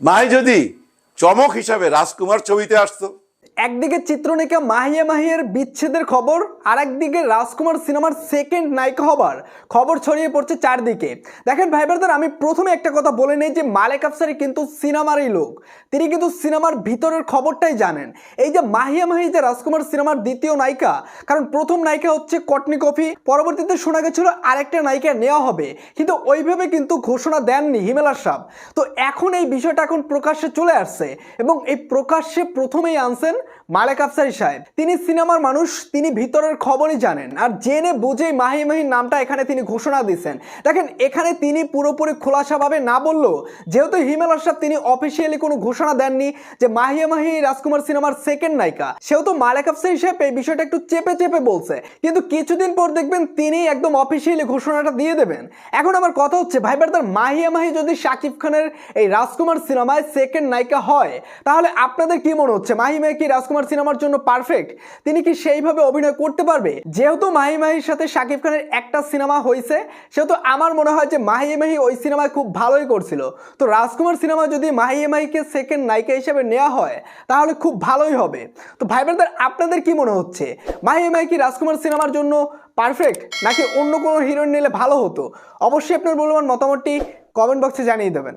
মাই যদি চমক হিসাবে রাজকুমার ছবিতে আসতো। একদিকে চিত্রনায়িকা মাহিয়া মাহিয়ার বিচ্ছেদের খবর আর একদিকে রাজকুমার সিনেমার সেকেন্ড নায়িকা হবার খবর ছড়িয়ে পড়ছে চারদিকে। দেখেন ভাই ব্রাদার, আমি প্রথমে একটা কথা বলে নেই যে মালেক আফসারি কিন্তু সিনেমারই লোক। তিনি কিন্তু সিনেমার ভিতরের খবরটাই জানেন। এই যে মাহিয়া মাহি যে রাজকুমার সিনেমার দ্বিতীয় নায়িকা, কারণ প্রথম নায়িকা হচ্ছে কটনি কফি, পরবর্তীতে শোনা গেছিল আরেকটা নায়িকা নেওয়া হবে। কিন্তু ওইভাবে কিন্তু ঘোষণা দেননি হিমেল আশরাফ। তো এখন এই বিষয়টা এখন প্রকাশ্যে চলে আসছে এবং এই প্রকাশ্যে প্রথমেই আনছেন মালেক আফসারি সাহেব। তিনি সিনেমার মানুষ, তিনি ভিতরের খবরই জানেন। আর জেনে বুঝেই মাহি মাহির নামটা এখানে তিনি ঘোষণা দিয়েছেন দেখেন, এখানে তিনি পুরোপুরি খোলাসাভাবে না বললেও, যেহেতু হিমেল আশরাফ তিনি অফিসিয়ালি কোনো ঘোষণা দেননি যে মাহিয়া মাহি রাজকুমার সিনেমার সেকেন্ড নায়িকা, সেহেতু মালেক আফসারি সাহেব এই বিষয়টা একটু চেপে চেপে বলছে। কিন্তু কিছুদিন পর দেখবেন তিনি একদম অফিসিয়ালি ঘোষণাটা দিয়ে দেবেন। এখন আমার কথা হচ্ছে, ভাই ব্রাদার মাহিয়া মাহি যদি শাকিব খানের এই রাজকুমার সিনেমায় সেকেন্ড নায়িকা হয়, তাহলে আপনাদের কি মনে হচ্ছে? মাহি মাহি কি রাজকুমার সিনেমার জন্য পারফেক্ট তিনি কি সেইভাবে অভিনয় করতে পারবে? যেহেতু মাহি মাহির সাথে শাকিব খানের একটা সিনেমা হয়েছে সেহেতু আমার মনে হয় যে মাহি মাহি ওই সিনেমায় খুব ভালোই করছিল। তো রাজকুমার সিনেমা যদি মাহি মাহিকে সেকেন্ড নায়িকা হিসেবে নেওয়া হয়, তাহলে খুব ভালোই হবে। তো ভাই ব্রাদার, আপনাদের কি মনে হচ্ছে? মাহি মাহি কি রাজকুমার সিনেমার জন্য পারফেক্ট নাকি অন্য কোনো হিরোইন নিলে ভালো হতো? অবশ্যই আপনার মূল্যবান মতামতটি কমেন্ট বক্সে জানিয়ে দেবেন।